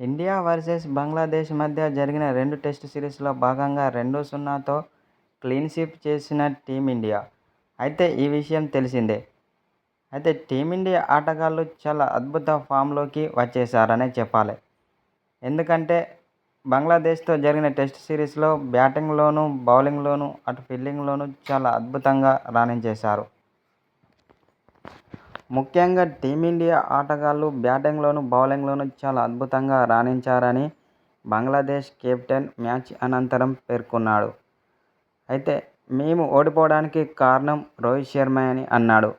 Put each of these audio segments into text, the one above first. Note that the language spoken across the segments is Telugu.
ఇండియా వర్సెస్ బంగ్లాదేశ్ మధ్య జరిగిన రెండు టెస్ట్ సిరీస్లో భాగంగా రెండు సున్నాతో క్లీన్ స్వీప్ చేసిన టీమిండియా. అయితే ఈ విషయం తెలిసిందే. అయితే టీమిండియా ఆటగాళ్ళు చాలా అద్భుత ఫామ్లోకి వచ్చేసారనే చెప్పాలి. ఎందుకంటే బంగ్లాదేశ్తో జరిగిన టెస్ట్ సిరీస్లో బ్యాటింగ్లోనూ బౌలింగ్లోనూ అటు ఫీల్డింగ్లోనూ చాలా అద్భుతంగా రాణించేశారు. ముఖ్యంగా టీమిండియా ఆటగాళ్ళు బ్యాటింగ్లోనూ బౌలింగ్లోనూ చాలా అద్భుతంగా రాణించారని బంగ్లాదేశ్ కెప్టెన్ మ్యాచ్ అనంతరం పేర్కొన్నాడు. అయితే మేము ఓడిపోవడానికి కారణం రోహిత్ శర్మ అని అన్నాడు.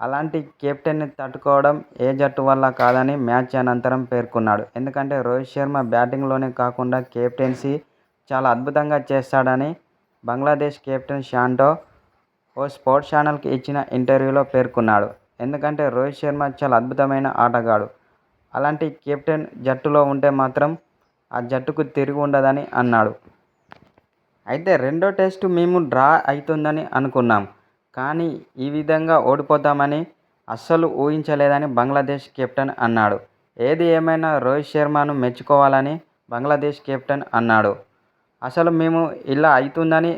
అలాంటి కెప్టెన్ని తట్టుకోవడం ఏ జట్టు వల్ల కాదని మ్యాచ్ అనంతరం పేర్కొన్నాడు. ఎందుకంటే రోహిత్ శర్మ బ్యాటింగ్లోనే కాకుండా కెప్టెన్సీ చాలా అద్భుతంగా చేస్తాడని బంగ్లాదేశ్ కెప్టెన్ షాంటో ఓ స్పోర్ట్స్ ఛానల్కి ఇచ్చిన ఇంటర్వ్యూలో పేర్కొన్నాడు. ఎందుకంటే రోహిత్ శర్మ చాలా అద్భుతమైన ఆటగాడు. అలాంటి కెప్టెన్ జట్టులో ఉంటే మాత్రం ఆ జట్టుకు తిరిగి ఉండదని అన్నాడు. అయితే రెండో టెస్టు మేము డ్రా అవుతుందని అనుకున్నాం. కానీ ఈ విధంగా ఓడిపోతామని అస్సలు ఊహించలేదని బంగ్లాదేశ్ కెప్టెన్ అన్నాడు. ఏది ఏమైనా రోహిత్ శర్మను మెచ్చుకోవాలని బంగ్లాదేశ్ కెప్టెన్ అన్నాడు. అసలు మేము ఇలా అవుతుందని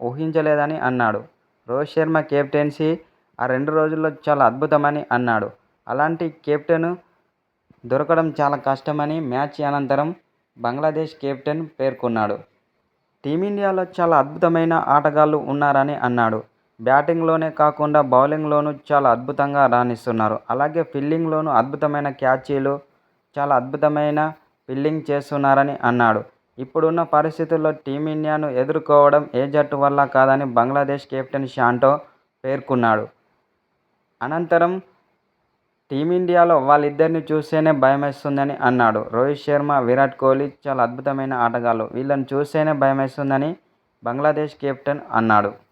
ఊహించలేదని అన్నాడు. రోహిత్ శర్మ కెప్టెన్సీ ఆ రెండు రోజుల్లో చాలా అద్భుతమని అన్నాడు. అలాంటి కెప్టెన్ దొరకడం చాలా కష్టమని మ్యాచ్ అనంతరం బంగ్లాదేశ్ కెప్టెన్ పేర్కొన్నాడు. టీమిండియాలో చాలా అద్భుతమైన ఆటగాళ్ళు ఉన్నారని అన్నాడు. బ్యాటింగ్లోనే కాకుండా బౌలింగ్లోనూ చాలా అద్భుతంగా రాణిస్తున్నారు. అలాగే ఫీల్డింగ్లోనూ అద్భుతమైన క్యాచీలు చాలా అద్భుతమైన ఫీల్డింగ్ చేస్తున్నారని అన్నాడు. ఇప్పుడున్న పరిస్థితుల్లో టీమిండియాను ఎదుర్కోవడం ఏ జట్టు వల్ల కాదని బంగ్లాదేశ్ కెప్టెన్ షాంటో పేర్కొన్నాడు. అనంతరం టీమిండియాలో వాళ్ళిద్దరిని చూస్తేనే భయమేస్తుందని అన్నాడు. రోహిత్ శర్మ విరాట్ కోహ్లీ చాలా అద్భుతమైన ఆటగాళ్ళు. వీళ్ళని చూస్తేనే భయమేస్తుందని బంగ్లాదేశ్ కెప్టెన్ అన్నాడు.